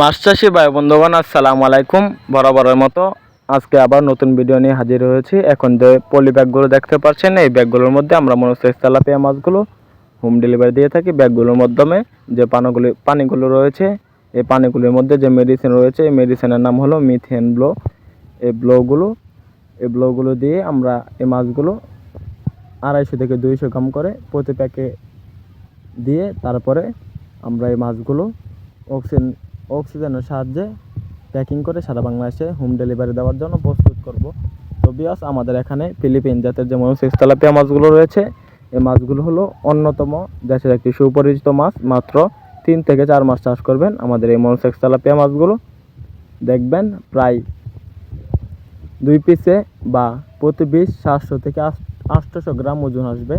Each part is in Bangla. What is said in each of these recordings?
মাছ চাষি ভাই, বন্ধুগণ, আসসালামু আলাইকুম। বরাবরের মতো আজকে আবার নতুন ভিডিও নিয়ে হাজির হয়েছি। এখন যে পলি ব্যাগগুলো দেখতে পাচ্ছেন, এই ব্যাগগুলোর মধ্যে আমরা মনোসেক্স তেলাপিয়া মাছগুলো হোম ডেলিভারি দিয়ে থাকি। ব্যাগগুলোর মাধ্যমে যে পানিগুলি, পানিগুলো রয়েছে, এই পানিগুলির মধ্যে যে মেডিসিন রয়েছে, এই মেডিসিনের নাম হলো মিথেন ব্লো। এই ব্লোগুলো এই ব্লোগুলো দিয়ে আমরা এই মাছগুলো আড়াইশো থেকে দুইশো গ্রাম করে প্রতি প্যাকে দিয়ে তারপরে আমরা এই মাছগুলো অক্সিজেন অক্সিজেনের সাহায্যে প্যাকিং করে সারা বাংলাদেশে হোম ডেলিভারি দেওয়ার জন্য প্রস্তুত করব। তো বিয়াস আমাদের এখানে ফিলিপিন জাতের যে মনোসেক্স তেলাপিয়া মাছগুলো রয়েছে। এই মাছগুলো হলো অন্যতম দেশের একটি সুপরিচিত মাছ। মাত্র তিন থেকে চার মাস চাষ করবেন আমাদের এই মনোসেক্স তেলাপিয়া মাছগুলো। দেখবেন প্রায় দুই পিসে বা প্রতি পিস সাতশো থেকে আটশোশো গ্রাম ওজন আসবে।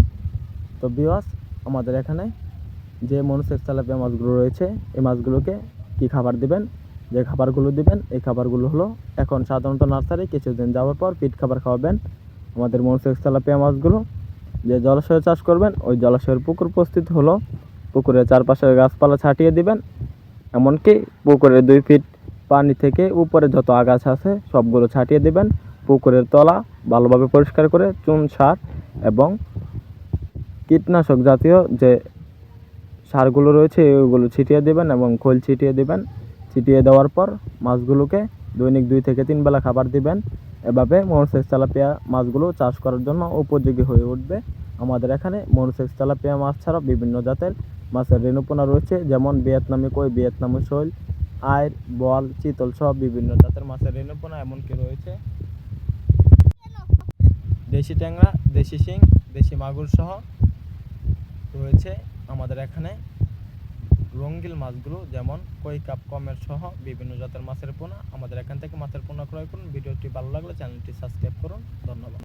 তো বিয়াস আমাদের এখানে যে মনোসেক্স তেলাপিয়া মাছগুলো রয়েছে, এই মাছগুলোকে কি খাবার দিবেন, যে খাবারগুলো দিবেন, এই খাবারগুলো হলো এখন সাধারণত নার্সারি কিছুদিন যাওয়ার পর পিট খাবার খাওয়াবেন। আমাদের মনোসেক্স তেলাপিয়া মাছগুলো, যে জলাশয়ে চাষ করবেন, ওই জলাশয়ের পুকুর প্রস্তুত হলো। পুকুরের চারপাশে গাছপালা ছাটিয়ে দিবেন, এমনকি পুকুরের দুই ফিট পানি থেকে উপরে যত আগাছা আছে সবগুলো ছাটিয়ে দিবেন। পুকুরের তলা ভালোভাবে পরিষ্কার করে চুন, সার এবং কীটনাশক জাতীয় যে সারগুলো রয়েছে, ওগুলো ছিটিয়ে দেবেন এবং খোল ছিটিয়ে দেবেন। ছিটিয়ে দেওয়ার পর মাছগুলোকে দৈনিক দুই থেকে তিন বেলা খাবার দিবেন। এভাবে মনোসেক্স তেলাপিয়া মাছগুলো চাষ করার জন্য উপযোগী হয়ে উঠবে। আমাদের এখানে মনোসেক্স তেলাপিয়া মাছ ছাড়াও বিভিন্ন জাতের মাছের রেণুপোনা রয়েছে, যেমন ভিয়েতনামি কই, ভিয়েতনামি শৈল আয়ের বল চিতল সহ বিভিন্ন জাতের মাছের রেণুপোনা এমনকি রয়েছে। দেশি ট্যাংরা, দেশি শিং, দেশি মাগুর সহ রয়েছে আমাদের এখানে। রঙ্গিল মাছগুলো যেমন কই কাপ কমের সহ বিভিন্ন জাতের মাছের পোনা, আমাদের এখান থেকে মাছের পোনা ক্রয় করুন। ভিডিওটি ভালো লাগলে চ্যানেলটি সাবস্ক্রাইব করুন। ধন্যবাদ।